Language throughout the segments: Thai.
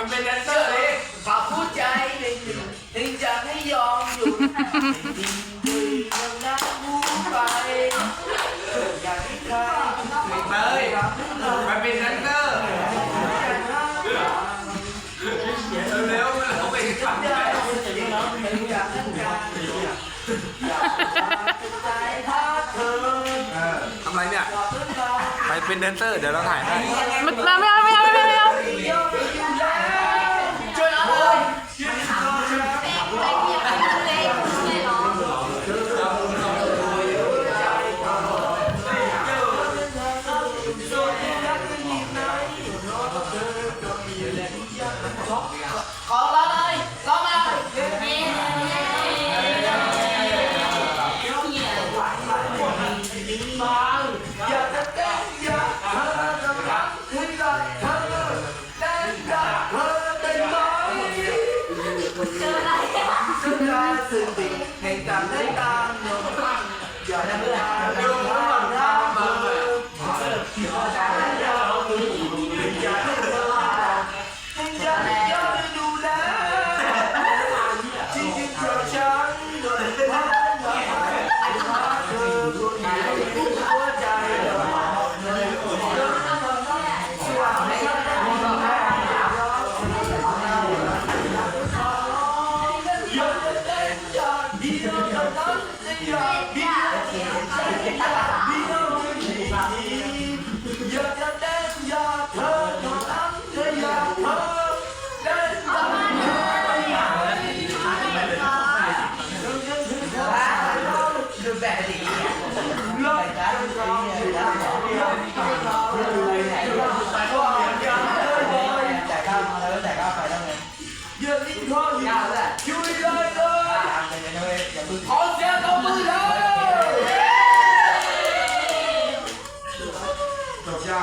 มันเป็นแดนเซอร์เลยฝากผู้ใจหนึ่ถึงถึงจะไม่ยอมหยุดดินดุยังน่ามูไปอยากให้ใครไม่เตยมันเป็นแดนเซอร์เร็วๆมันเขาเป็นขับได้อยากให้ใครอยากใจพาเธอทำไรเนี่ย ไปเป็นแดนเซอร์ เดี๋ยวเราถ่ายให้ไม่เอาไม่เอาไม่เอา อยากย ยา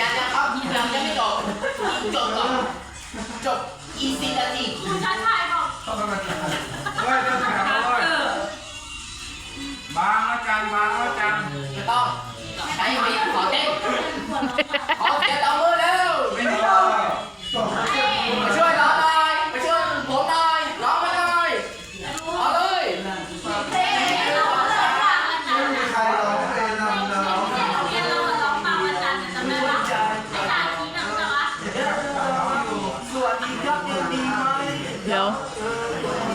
ยังยังครับยังยังไม่จบจบก่อนจบอีซีนาที คุณท้าทยบอก ชอบทำงาน Yeah.